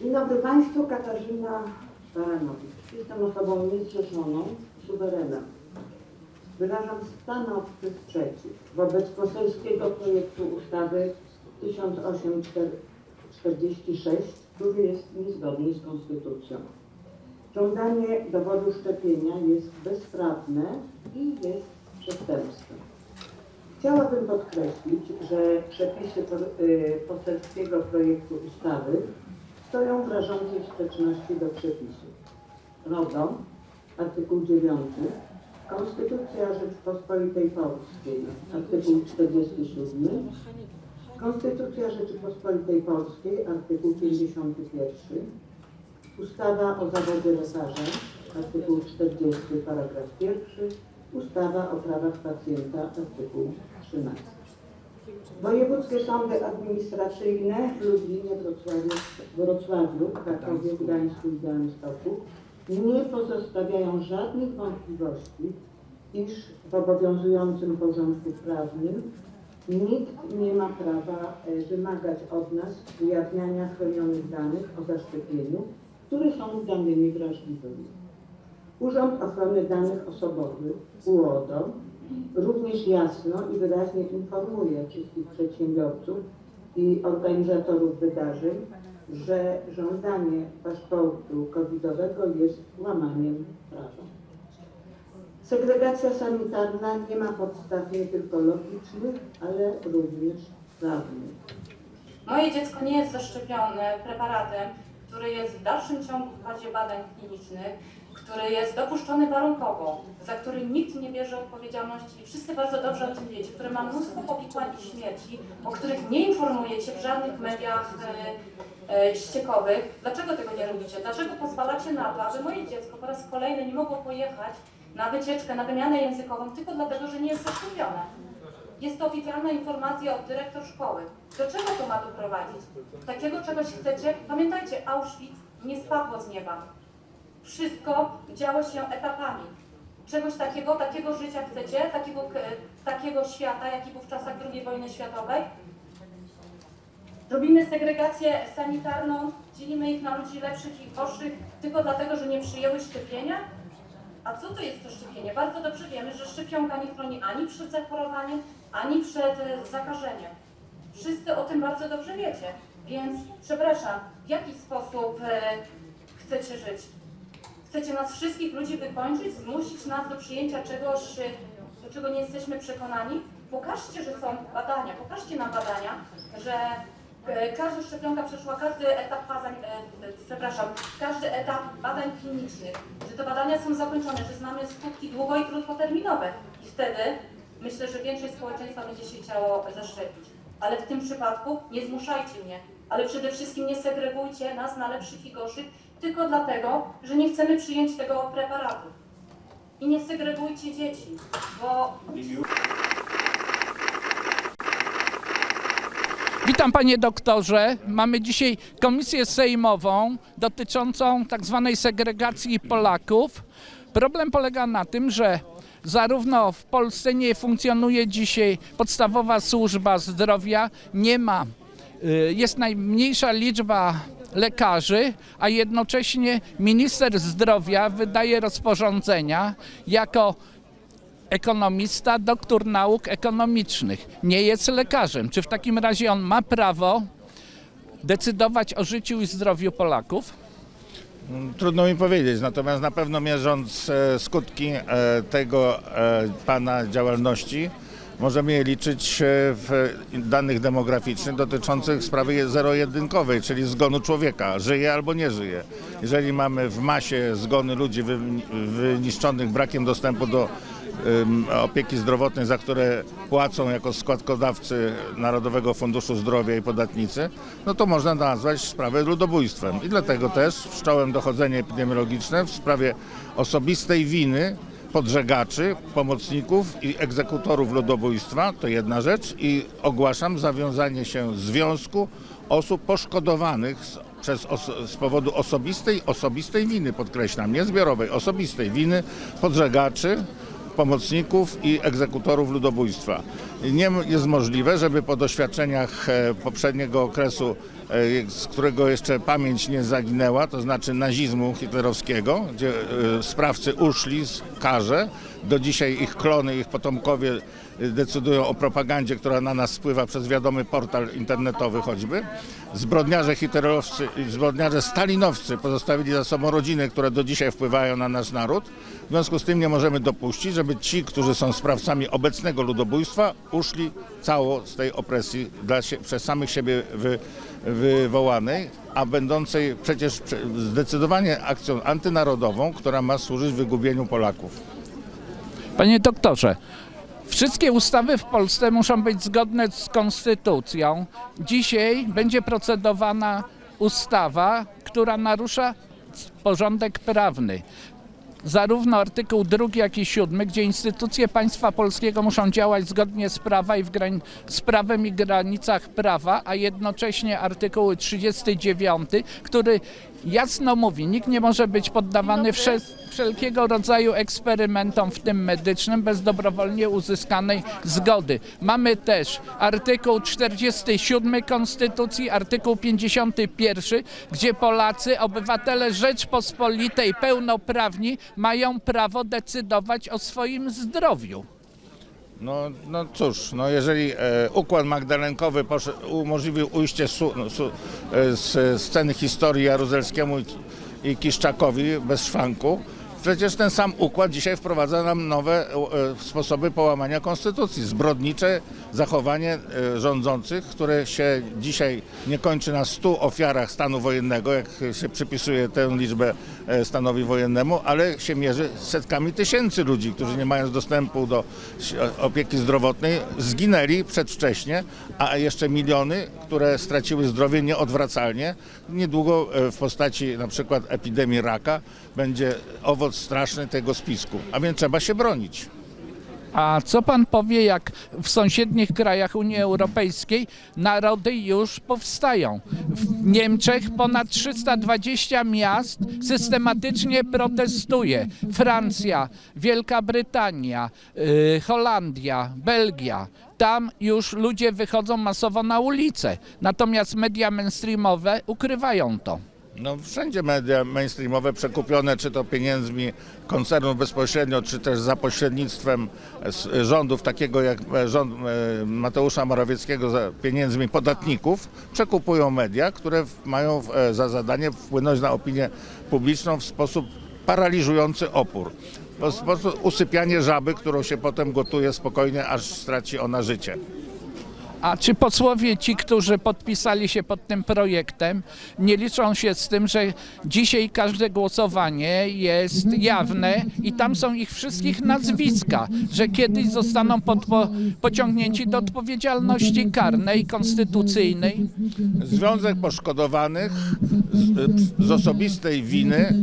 Dzień dobry Państwu, Katarzyna Baranowicz. Jestem osobą niezrzeszoną, suwerenem. Wyrażam stanowczy sprzeciw wobec poselskiego projektu ustawy 1846, który jest niezgodny z Konstytucją. Żądanie dowodu szczepienia jest bezprawne i jest przestępstwem. Chciałabym podkreślić, że przepisy y, poselskiego projektu ustawy stoją w rażącej sprzeczności do przepisów. RODO, artykuł 9, Konstytucja Rzeczypospolitej Polskiej, artykuł 47, Konstytucja Rzeczypospolitej Polskiej, artykuł 51, Ustawa o zawodzie lekarza, artykuł 40, paragraf 1, Ustawa o prawach pacjenta, artykuł 13. Wojewódzkie sądy administracyjne w Lublinie, Wrocławiu, Wrocławiu, Krakowie, Gdańsku i Białymstoku nie pozostawiają żadnych wątpliwości, iż w obowiązującym porządku prawnym nikt nie ma prawa e, wymagać od nas ujawniania chronionych danych o zaszczepieniu, które są danymi wrażliwymi. Urząd Ochrony Danych Osobowych, UODO, również jasno i wyraźnie informuje wszystkich przedsiębiorców i organizatorów wydarzeń, że żądanie paszportu covidowego jest łamaniem prawa. Segregacja sanitarna nie ma podstaw nie tylko logicznych, ale również prawnych. Moje dziecko nie jest zaszczepione preparatem, który jest w dalszym ciągu w bazie badań klinicznych, który jest dopuszczony warunkowo, za który nikt nie bierze odpowiedzialności i wszyscy bardzo dobrze o tym wiecie, który ma mnóstwo powikłań i śmierci, o których nie informujecie w żadnych mediach e, e, ściekowych. Dlaczego tego nie robicie? Dlaczego pozwalacie na to, aby moje dziecko po raz kolejny nie mogło pojechać na wycieczkę, na wymianę językową tylko dlatego, że nie jest zaszczepione? Jest to oficjalna informacja od dyrektor szkoły. Do czego to ma doprowadzić? Takiego czegoś chcecie? Pamiętajcie, Auschwitz nie spadło z nieba. Wszystko działo się etapami. Czegoś takiego, takiego życia chcecie? Takiego, takiego świata, jaki był w czasach II wojny światowej? Robimy segregację sanitarną, dzielimy ich na ludzi lepszych i gorszych tylko dlatego, że nie przyjęły szczepienia? A co to jest to szczepienie? Bardzo dobrze wiemy, że szczepionka nie chroni ani przed zachorowaniem, ani przed e, zakażeniem. Wszyscy o tym bardzo dobrze wiecie. Więc przepraszam, w jaki sposób e, chcecie żyć? Chcecie nas wszystkich ludzi wykończyć, zmusić nas do przyjęcia czegoś, do czego nie jesteśmy przekonani? Pokażcie, że są badania, pokażcie nam badania, że e, każda szczepionka przeszła każdy etap badań, e, przepraszam, każdy etap badań klinicznych, że te badania są zakończone, że znamy skutki długo i krótkoterminowe. I wtedy myślę, że większość społeczeństwa będzie się chciało zaszczepić. Ale w tym przypadku nie zmuszajcie mnie, ale przede wszystkim nie segregujcie nas na lepszych i gorszych tylko dlatego, że nie chcemy przyjąć tego preparatu. I nie segregujcie dzieci, bo Witam panie doktorze. Mamy dzisiaj komisję sejmową dotyczącą tak zwanej segregacji Polaków. Problem polega na tym, że zarówno w Polsce nie funkcjonuje dzisiaj podstawowa służba zdrowia, nie ma, y, jest najmniejsza liczba lekarzy, a jednocześnie minister zdrowia wydaje rozporządzenia jako ekonomista, doktor nauk ekonomicznych. Nie jest lekarzem. Czy w takim razie on ma prawo decydować o życiu i zdrowiu Polaków? Trudno mi powiedzieć, natomiast na pewno mierząc e, skutki e, tego e, pana działalności, możemy je liczyć e, w danych demograficznych dotyczących sprawy zero-jedynkowej, czyli zgonu człowieka, żyje albo nie żyje. Jeżeli mamy w masie zgony ludzi wy- wyniszczonych brakiem dostępu do opieki zdrowotnej, za które płacą jako składkodawcy Narodowego Funduszu Zdrowia i podatnicy, no to można nazwać sprawę ludobójstwem. I dlatego też wszcząłem dochodzenie epidemiologiczne w sprawie osobistej winy podżegaczy, pomocników i egzekutorów ludobójstwa, to jedna rzecz. I ogłaszam zawiązanie się związku osób poszkodowanych z, przez z powodu osobistej, osobistej winy, podkreślam, nie zbiorowej, osobistej winy podżegaczy, pomocników i egzekutorów ludobójstwa. Nie jest możliwe, żeby po doświadczeniach e, poprzedniego okresu e, z którego jeszcze pamięć nie zaginęła, to znaczy nazizmu hitlerowskiego, gdzie e, sprawcy uszli z karze. Do dzisiaj ich klony, ich potomkowie decydują o propagandzie, która na nas spływa przez wiadomy portal internetowy choćby. Zbrodniarze hitlerowscy i zbrodniarze stalinowcy pozostawili za sobą rodziny, które do dzisiaj wpływają na nasz naród. W związku z tym nie możemy dopuścić, żeby ci, którzy są sprawcami obecnego ludobójstwa, uszli cało z tej opresji dla się, przez samych siebie wy, wywołanej, a będącej przecież prze- zdecydowanie akcją antynarodową, która ma służyć wygubieniu Polaków. Panie doktorze, wszystkie ustawy w Polsce muszą być zgodne z konstytucją. Dzisiaj będzie procedowana ustawa, która narusza porządek prawny. Zarówno artykuł 2, jak i 7, gdzie instytucje państwa polskiego muszą działać zgodnie z, prawa i w grań- z prawem i granicach prawa, a jednocześnie artykuł 39, który jasno mówi, nikt nie może być poddawany wsze- wszelkiego rodzaju eksperymentom, w tym medycznym, bez dobrowolnie uzyskanej zgody. Mamy też artykuł 47 Konstytucji, artykuł 51, gdzie Polacy, obywatele Rzeczpospolitej pełnoprawni mają prawo decydować o swoim zdrowiu. No, no cóż, no jeżeli e, układ magdalenkowy umożliwił ujście su, no, su, e, z sceny historii Jaruzelskiemu i Kiszczakowi bez szwanku, przecież ten sam układ dzisiaj wprowadza nam nowe e, sposoby połamania konstytucji. Zbrodnicze zachowanie e, rządzących, które się dzisiaj nie kończy na 100 ofiarach stanu wojennego, jak się przypisuje tę liczbę e, stanowi wojennemu, ale się mierzy setkami tysięcy ludzi, którzy nie mając dostępu do opieki zdrowotnej, zginęli przedwcześnie, a jeszcze miliony, które straciły zdrowie nieodwracalnie. Niedługo w postaci na przykład epidemii raka będzie owoc straszny tego spisku, a więc trzeba się bronić. A co pan powie, jak w sąsiednich krajach Unii Europejskiej narody już powstają? W Niemczech ponad 320 miast systematycznie protestuje. Francja, Wielka Brytania, y, Holandia, Belgia. Tam już ludzie wychodzą masowo na ulicę. Natomiast media mainstreamowe ukrywają to. No, wszędzie media mainstreamowe przekupione, czy to pieniędzmi koncernów bezpośrednio, czy też za pośrednictwem rządów, takiego jak e, rząd e, Mateusza Morawieckiego, za pieniędzmi podatników, przekupują media, które mają e, za zadanie wpłynąć na opinię publiczną w sposób paraliżujący opór. Po sposób usypianie żaby, którą się potem gotuje spokojnie, aż straci ona życie. A czy posłowie ci, którzy podpisali się pod tym projektem, nie liczą się z tym, że dzisiaj każde głosowanie jest jawne i tam są ich wszystkich nazwiska, że kiedyś zostaną podpo, pociągnięci do odpowiedzialności karnej, konstytucyjnej? Związek poszkodowanych z, z osobistej winy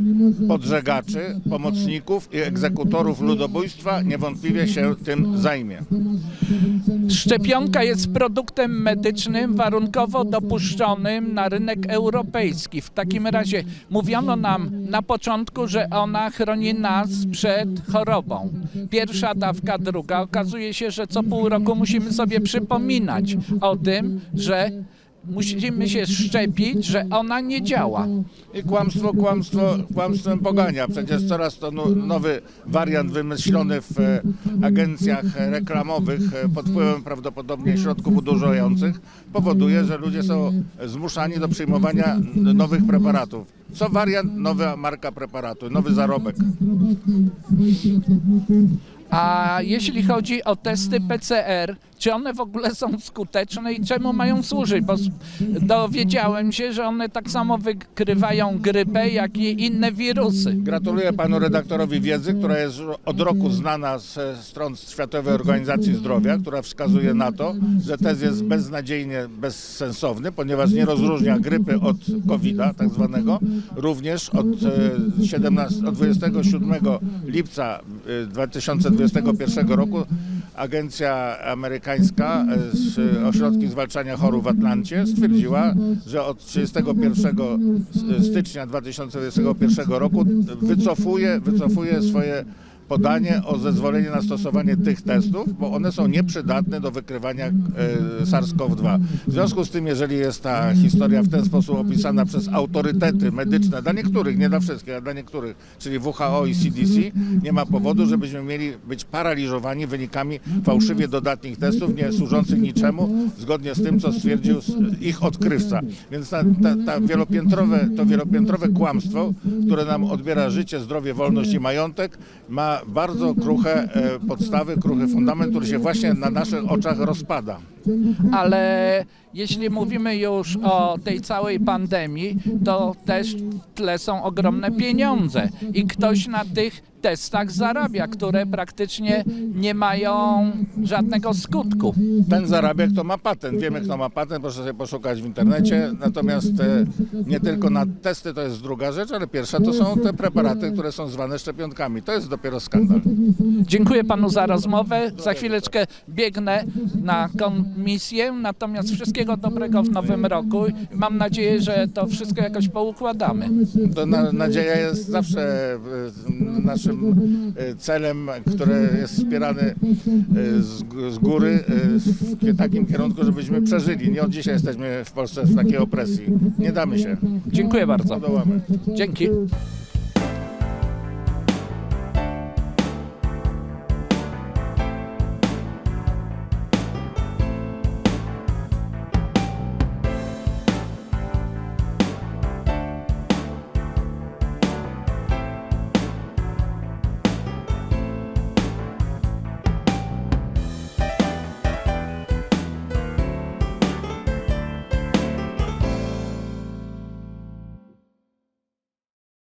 podżegaczy, pomocników i egzekutorów ludobójstwa niewątpliwie się tym zajmie. Szczepionka jest produktem medycznym warunkowo dopuszczonym na rynek europejski. W takim razie mówiono nam na początku, że ona chroni nas przed chorobą. Pierwsza dawka, druga. Okazuje się, że co pół roku musimy sobie przypominać o tym, że musimy się szczepić, że ona nie działa. I kłamstwo, kłamstwo, kłamstwem pogania. Przecież coraz to nowy wariant wymyślony w e, agencjach reklamowych e, pod wpływem prawdopodobnie środków udurzających powoduje, że ludzie są zmuszani do przyjmowania nowych preparatów. Co wariant, nowa marka preparatu, nowy zarobek. A jeśli chodzi o testy PCR, czy one w ogóle są skuteczne i czemu mają służyć? Bo dowiedziałem się, że one tak samo wykrywają grypę, jak i inne wirusy. Gratuluję panu redaktorowi wiedzy, która jest od roku znana ze stron Światowej Organizacji Zdrowia, która wskazuje na to, że tez jest beznadziejnie bezsensowny, ponieważ nie rozróżnia grypy od COVID-a tak zwanego. Również od, e, 17, od 27 lipca e, 2021 roku agencja amerykańska e, z Ośrodki Zwalczania Chorób w Atlancie stwierdziła, że od 31 stycznia 2021 roku wycofuje, wycofuje swoje podanie o zezwolenie na stosowanie tych testów, bo one są nieprzydatne do wykrywania e, SARS-CoV-2. W związku z tym, jeżeli jest ta historia w ten sposób opisana przez autorytety medyczne, dla niektórych, nie dla wszystkich, ale dla niektórych, czyli WHO i CDC, nie ma powodu, żebyśmy mieli być paraliżowani wynikami fałszywie dodatnich testów, nie służących niczemu, zgodnie z tym, co stwierdził ich odkrywca. Więc ta, ta, ta wielopiętrowe, to wielopiętrowe kłamstwo, które nam odbiera życie, zdrowie, wolność i majątek, ma bardzo kruche e, podstawy, kruchy fundament, który się właśnie na naszych oczach rozpada. ale jeśli mówimy już o tej całej pandemii, to też w tle są ogromne pieniądze i ktoś na tych testach zarabia, które praktycznie nie mają żadnego skutku. Ten zarabia, kto ma patent. Wiemy, kto ma patent, proszę sobie poszukać w internecie. Natomiast e, nie tylko na testy to jest druga rzecz, ale pierwsza to są te preparaty, które są zwane szczepionkami. To jest dopiero skandal. Dziękuję panu za rozmowę. Za chwileczkę biegnę na komisję, natomiast wszystkiego dobrego w nowym roku. Mam nadzieję, że to wszystko jakoś poukładamy. To na, nadzieja jest zawsze naszym e, celem, który jest wspierany e, z, z góry e, w takim kierunku, żebyśmy przeżyli. Nie od dzisiaj jesteśmy w Polsce w takiej opresji. Nie damy się. Dziękuję bardzo. Podołamy. Dzięki.